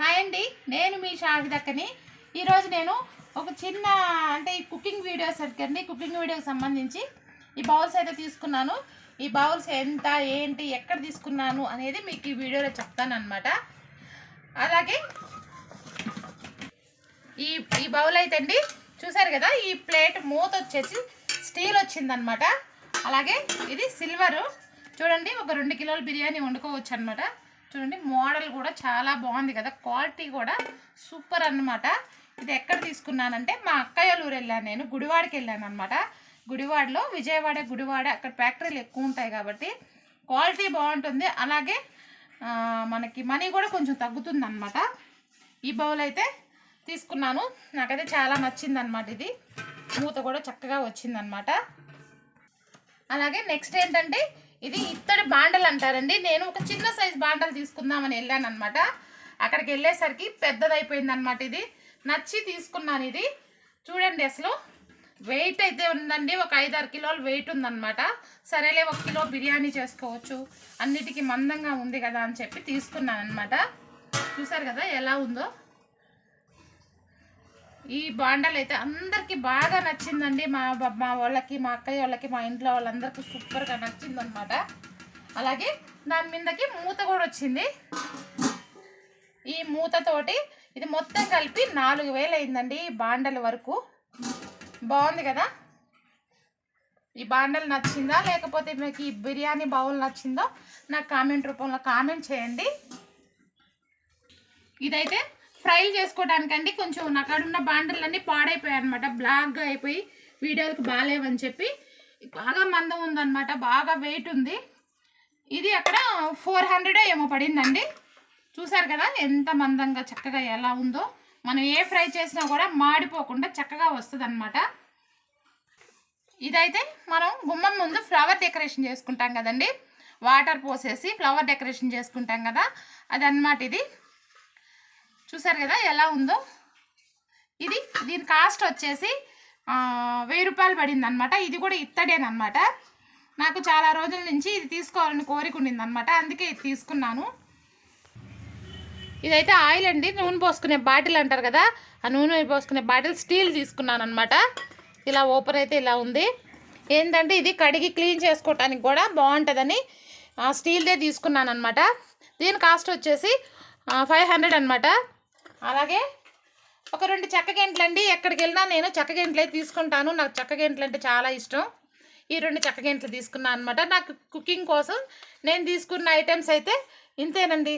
Hi అండి నేను మీ షాహిదక్కని. ఈరోజు నేను ఒక చిన్న అంటే ఈ కుకింగ్ వీడియోస్ అండి కుకింగ్ వీడియోకి సంబంధించి ఈ బౌల్స్ అయితే తీసుకున్నాను. ఈ బౌల్స్ ఎంత ఏంటి ఎక్కడ తీసుకున్నాను అనేది మీకు ఈ వీడియోలో చెప్తాను అనమాట అలాగే ఈ ఈ బౌల్ అయితే అండి చూసారు కదా ఈ ప్లేట్ మూత వచ్చేసి స్టీల్ వచ్చిందనమాట అలాగే ఇది సిల్వరు. చూడండి ఒక రెండు కిలోల బిర్యానీ వండుకోవచ్చు అనమాట చూడండి మోడల్ కూడా చాలా బాగుంది కదా. క్వాలిటీ కూడా సూపర్ అన్నమాట. ఇది ఎక్కడ తీసుకున్నానంటే మా అక్కయ్యలూరు వెళ్ళాను నేను. గుడివాడకి వెళ్ళాను అనమాట గుడివాడలో విజయవాడ గుడివాడ అక్కడ ఫ్యాక్టరీలు ఎక్కువ ఉంటాయి కాబట్టి క్వాలిటీ బాగుంటుంది. అలాగే మనకి మనీ కూడా కొంచెం తగ్గుతుంది అనమాట ఈ బౌల్ అయితే తీసుకున్నాను. నాకైతే చాలా నచ్చింది అనమాట ఇది. మూత కూడా చక్కగా వచ్చిందనమాట అలాగే నెక్స్ట్ ఏంటంటే ఇది ఇత్తడి బాండలు అంటారండి. నేను ఒక చిన్న సైజ్ బాండలు తీసుకుందామని వెళ్ళాను అనమాట అక్కడికి వెళ్ళేసరికి పెద్దదైపోయింది అనమాట ఇది. నచ్చి తీసుకున్నాను ఇది. చూడండి అసలు వెయిట్ అయితే ఉందండి. ఒక ఐదు ఆరు కిలోలు వెయిట్ ఉందన్నమాట. సరేలే ఒక కిలో బిర్యానీ చేసుకోవచ్చు. అన్నిటికీ మందంగా ఉంది కదా అని చెప్పి తీసుకున్నాను అనమాట చూసారు కదా ఎలా ఉందో? ఈ బాండలు అయితే అందరికీ బాగా నచ్చిందండి. మా మా వాళ్ళకి మా అక్కయ్య వాళ్ళకి మా ఇంట్లో వాళ్ళందరికీ సూపర్గా నచ్చిందనమాట అలాగే దాని మీదకి మూత కూడా వచ్చింది. ఈ మూతతోటి ఇది మొత్తం కలిపి నాలుగు వేలు అయిందండి ఈ బాండల వరకు. బాగుంది కదా? ఈ బాండలు నచ్చిందా? లేకపోతే మీకు ఈ బిర్యానీ బౌల్ నచ్చిందో నాకు కామెంట్ రూపంలో కామెంట్ చేయండి. ఇదైతే ఫ్రైలు చేసుకోవడానికండి కొంచెం నాకాడున్న బాండర్లన్నీ పాడైపోయాయి అనమాట బ్లాక్గా అయిపోయి వీడియోలకు బాగాలేవని చెప్పి బాగా మందం ఉందన్నమాట. బాగా వెయిట్ ఉంది. ఇది అక్కడ ఫోర్ హండ్రెడ్ ఏమో పడిందండి. చూసారు కదా ఎంత మందంగా చక్కగా ఎలా ఉందో. మనం ఏ ఫ్రై చేసినా కూడా మాడిపోకుండా చక్కగా వస్తుంది ఇదైతే మనం గుమ్మం ముందు ఫ్లవర్ డెకరేషన్ చేసుకుంటాం కదండి. వాటర్ పోసేసి ఫ్లవర్ డెకరేషన్ చేసుకుంటాం కదా. అదనమాట ఇది. చూసారు కదా ఎలా ఉందో? ఇది దీని కాస్ట్ వచ్చేసి వెయ్యి రూపాయలు పడింది అనమాట ఇది కూడా ఇత్తడేనమాట నాకు చాలా రోజుల నుంచి ఇది తీసుకోవాలని కోరిక ఉండింది అనమాట అందుకే ఇది తీసుకున్నాను. ఇదైతే ఆయిల్ అండి. నూనె పోసుకునే బాటిల్ అంటారు కదా ఆ నూనె పోసుకునే బాటిల్ స్టీల్ తీసుకున్నాను అనమాట ఇలా ఓపెన్ అయితే ఇలా ఉంది. ఏంటంటే ఇది కడిగి క్లీన్ చేసుకోవటానికి కూడా బాగుంటుందని స్టీల్దే తీసుకున్నాను అనమాట దీని కాస్ట్ వచ్చేసి ఫైవ్ హండ్రెడ్ అనమాట అలాగే ఒక రెండు చెక్క గంటలు అండి ఎక్కడికి వెళ్ళినా నేను చెక్క గంటలే తీసుకుంటాను. నాకు చెక్క గెంట్లు అంటే చాలా ఇష్టం. ఈ రెండు చెక్క గంటలు తీసుకున్నాను అనమాట నాకు కుకింగ్ కోసం నేను తీసుకున్న ఐటమ్స్ అయితే ఇంతేనండి.